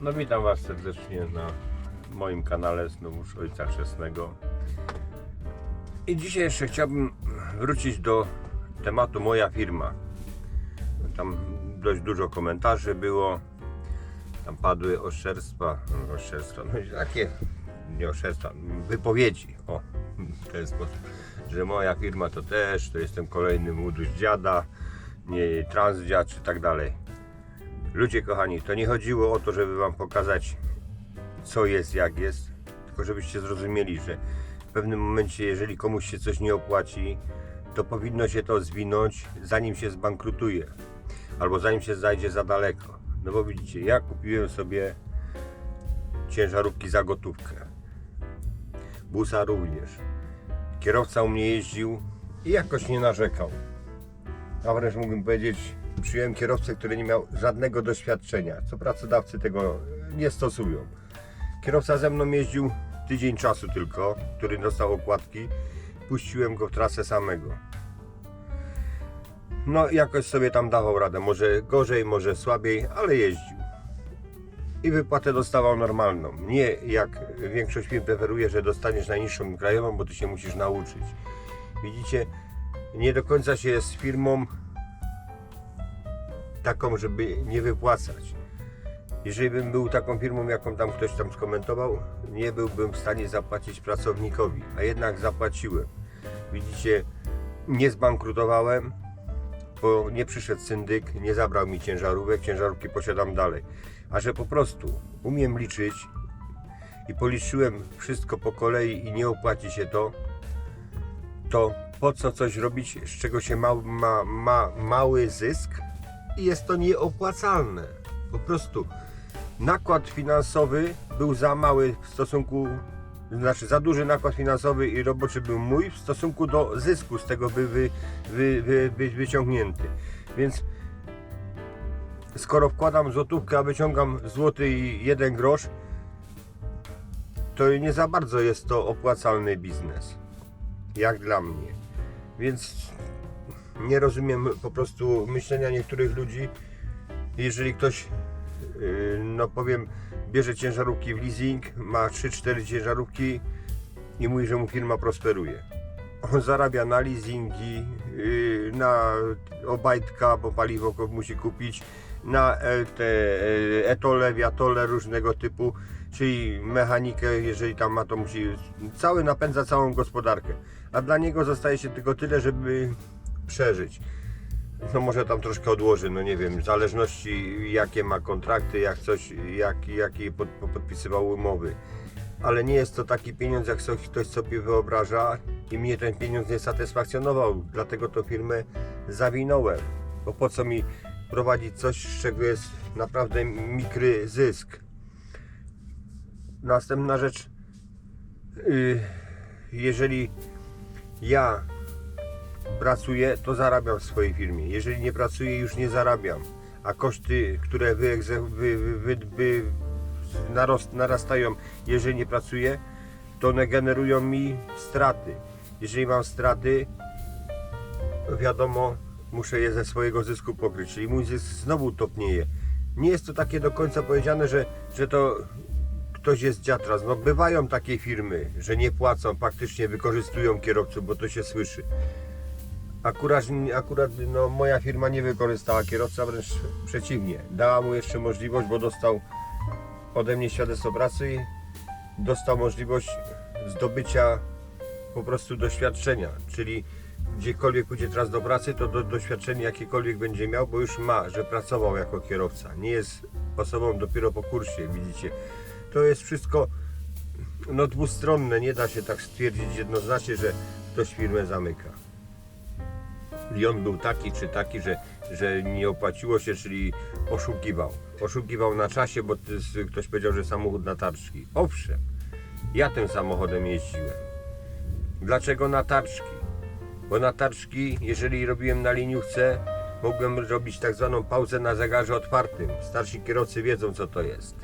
No witam Was serdecznie na moim kanale znowuż Ojca Chrzestnego. I dzisiaj jeszcze chciałbym wrócić do tematu moja firma. Tam dość dużo komentarzy było. Tam padły oszczerstwa, oszczerstwa, no takie, nie oszczerstwa, wypowiedzi, o, w ten sposób, że moja firma to też, to jestem kolejny młody dziada, nie transdziad czy tak dalej. Ludzie kochani, to nie chodziło o to, żeby wam pokazać co jest, jak jest, tylko żebyście zrozumieli, że w pewnym momencie, jeżeli komuś się coś nie opłaci, to powinno się to zwinąć, zanim się zbankrutuje, albo zanim się zajdzie za daleko. No bo widzicie, ja kupiłem sobie ciężarówki za gotówkę, busa również. Kierowca u mnie jeździł i jakoś nie narzekał. A wręcz mógłbym powiedzieć, przyjąłem kierowcę, który nie miał żadnego doświadczenia, co pracodawcy tego nie stosują. Kierowca ze mną jeździł tydzień czasu tylko, który dostał okładki. Puściłem go w trasę samego. No jakoś sobie tam dawał radę, może gorzej, może słabiej, ale jeździł. I wypłatę dostawał normalną. Nie jak większość firm preferuje, że dostaniesz najniższą krajową, bo ty się musisz nauczyć. Widzicie, nie do końca się jest firmą taką, żeby nie wypłacać. Jeżeli bym był taką firmą, jaką tam ktoś tam skomentował, nie byłbym w stanie zapłacić pracownikowi, a jednak zapłaciłem. Widzicie, nie zbankrutowałem, bo nie przyszedł syndyk, nie zabrał mi ciężarówek, ciężarówki posiadam dalej. A że po prostu umiem liczyć i policzyłem wszystko po kolei i nie opłaci się to, to po co coś robić, z czego się ma, ma, ma mały zysk jest to nieopłacalne. Po prostu nakład finansowy był za mały w stosunku, znaczy za duży nakład finansowy i roboczy był mój w stosunku do zysku z tego by, wy, wy, wy, wy, wyciągnięty. Więc skoro wkładam złotówkę, a wyciągam złoty i jeden grosz, to nie za bardzo jest to opłacalny biznes. Jak dla mnie. Więc nie rozumiem po prostu myślenia niektórych ludzi. Jeżeli ktoś, yy, no powiem, bierze ciężarówki w leasing, ma 3-4 ciężarówki i mówi, że mu firma prosperuje. On zarabia na leasingi, yy, na obajtka, bo paliwo musi kupić, na e, te e, etole, wiatole różnego typu, czyli mechanikę, jeżeli tam ma, to musi, cały napędza całą gospodarkę. A dla niego zostaje się tylko tyle, żeby przeżyć. No może tam troszkę odłoży, no nie wiem, w zależności jakie ma kontrakty, jak coś, jak, jakie pod, podpisywał umowy. Ale nie jest to taki pieniądz, jak ktoś sobie wyobraża i mnie ten pieniądz nie satysfakcjonował, dlatego to firmę zawinąłem. Bo po co mi prowadzić coś, z czego jest naprawdę mikry zysk. Następna rzecz, yy, jeżeli ja pracuję, to zarabiam w swojej firmie. Jeżeli nie pracuję, już nie zarabiam. A koszty, które wy, wy, wy, wy, narost, narastają, jeżeli nie pracuję, to one generują mi straty. Jeżeli mam straty, wiadomo, muszę je ze swojego zysku pokryć, czyli mój zysk znowu topnieje. Nie jest to takie do końca powiedziane, że, że to ktoś jest dziatras. No bywają takie firmy, że nie płacą, faktycznie wykorzystują kierowców, bo to się słyszy. Akurat, akurat no, moja firma nie wykorzystała kierowca, wręcz przeciwnie. Dała mu jeszcze możliwość, bo dostał ode mnie świadectwo pracy i dostał możliwość zdobycia po prostu doświadczenia, czyli gdziekolwiek pójdzie teraz do pracy, to do, doświadczenie jakiekolwiek będzie miał, bo już ma, że pracował jako kierowca. Nie jest osobą dopiero po kursie, widzicie. To jest wszystko no, dwustronne, nie da się tak stwierdzić jednoznacznie, że ktoś firmę zamyka. I on był taki czy taki, że, że nie opłaciło się, czyli oszukiwał. Oszukiwał na czasie, bo ktoś powiedział, że samochód na tarczki. Owszem, ja tym samochodem jeździłem. Dlaczego na tarczki? Bo na tarczki, jeżeli robiłem na liniówce, mogłem robić tak zwaną pauzę na zegarze otwartym. Starsi kierowcy wiedzą, co to jest.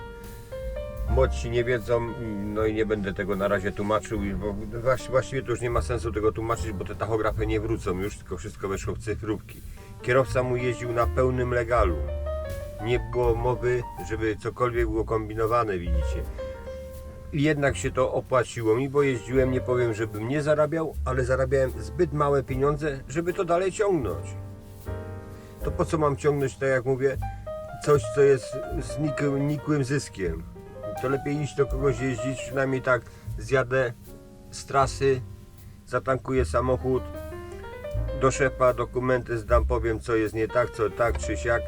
Młodsi nie wiedzą, no i nie będę tego na razie tłumaczył, bo właś- właściwie to już nie ma sensu tego tłumaczyć, bo te tachografy nie wrócą już, tylko wszystko weszło w cyfrówki. Kierowca mu jeździł na pełnym legalu. nie było mowy, żeby cokolwiek było kombinowane, widzicie. I jednak się to opłaciło mi, bo jeździłem, nie powiem, żebym nie zarabiał, ale zarabiałem zbyt małe pieniądze, żeby to dalej ciągnąć. To po co mam ciągnąć, tak jak mówię, coś, co jest z nikłym, nikłym zyskiem? To lepiej iść do kogoś jeździć, przynajmniej tak zjadę z trasy, zatankuję samochód, do szefa dokumenty zdam, powiem co jest nie tak, co tak czy siak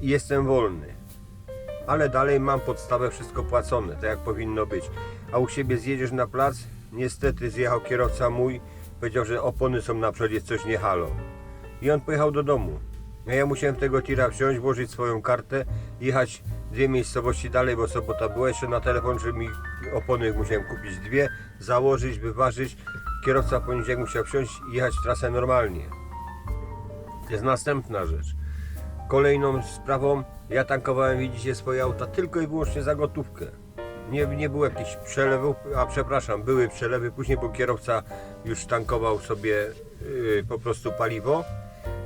i jestem wolny. Ale dalej mam podstawę wszystko płacone, tak jak powinno być. A u siebie zjedziesz na plac, niestety zjechał kierowca mój, powiedział, że opony są na przodzie, coś nie halo. I on pojechał do domu. A ja musiałem tego tira wziąć, włożyć swoją kartę, jechać dwie miejscowości dalej, bo sobota była jeszcze na telefon, że mi opony musiałem kupić dwie, założyć, wyważyć. Kierowca w poniedziałek musiał wsiąść i jechać trasę normalnie. Jest następna rzecz. Kolejną sprawą, ja tankowałem, widzicie, swoje auta tylko i wyłącznie za gotówkę. Nie, nie było jakichś przelewów, a przepraszam, były przelewy później, bo kierowca już tankował sobie yy, po prostu paliwo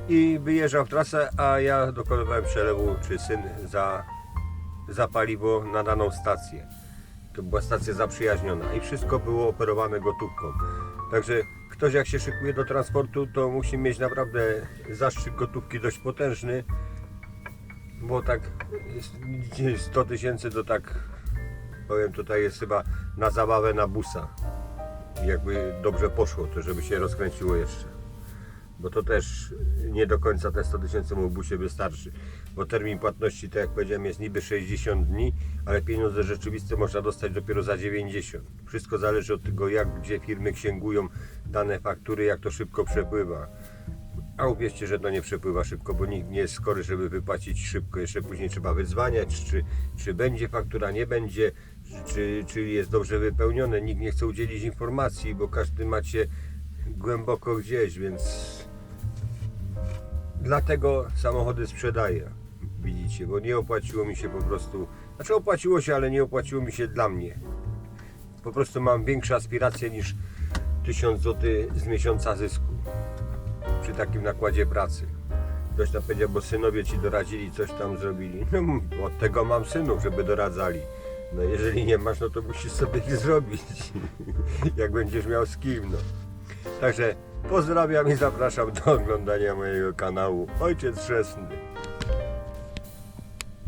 i wyjeżdżał w trasę, a ja dokonywałem przelewu, czy syn za, za paliwo na daną stację. To była stacja zaprzyjaźniona i wszystko było operowane gotówką. Także ktoś jak się szykuje do transportu, to musi mieć naprawdę zastrzyk gotówki dość potężny, bo tak 100 tysięcy to tak powiem tutaj jest chyba na zabawę na busa. Jakby dobrze poszło, to żeby się rozkręciło jeszcze. Bo to też nie do końca te 100 tysięcy mu busie wystarczy. Bo termin płatności, tak jak powiedziałem, jest niby 60 dni, ale pieniądze rzeczywiste można dostać dopiero za 90. Wszystko zależy od tego, jak gdzie firmy księgują dane faktury, jak to szybko przepływa. A uwierzcie, że to nie przepływa szybko, bo nikt nie jest skory, żeby wypłacić szybko. Jeszcze później trzeba wyzwaniać, czy, czy będzie faktura, nie będzie, czy, czy jest dobrze wypełnione. Nikt nie chce udzielić informacji, bo każdy macie głęboko gdzieś, więc dlatego samochody sprzedaję. Widzicie, bo nie opłaciło mi się po prostu. Znaczy opłaciło się, ale nie opłaciło mi się dla mnie. Po prostu mam większe aspiracje niż 1000 zł z miesiąca zysku przy takim nakładzie pracy. Ktoś tam powiedział, bo synowie ci doradzili, coś tam zrobili. No, od tego mam synów, żeby doradzali. No jeżeli nie masz, no to musisz sobie ich zrobić. Jak będziesz miał z kim, no. Także pozdrawiam i zapraszam do oglądania mojego kanału Ojciec Chrzestny.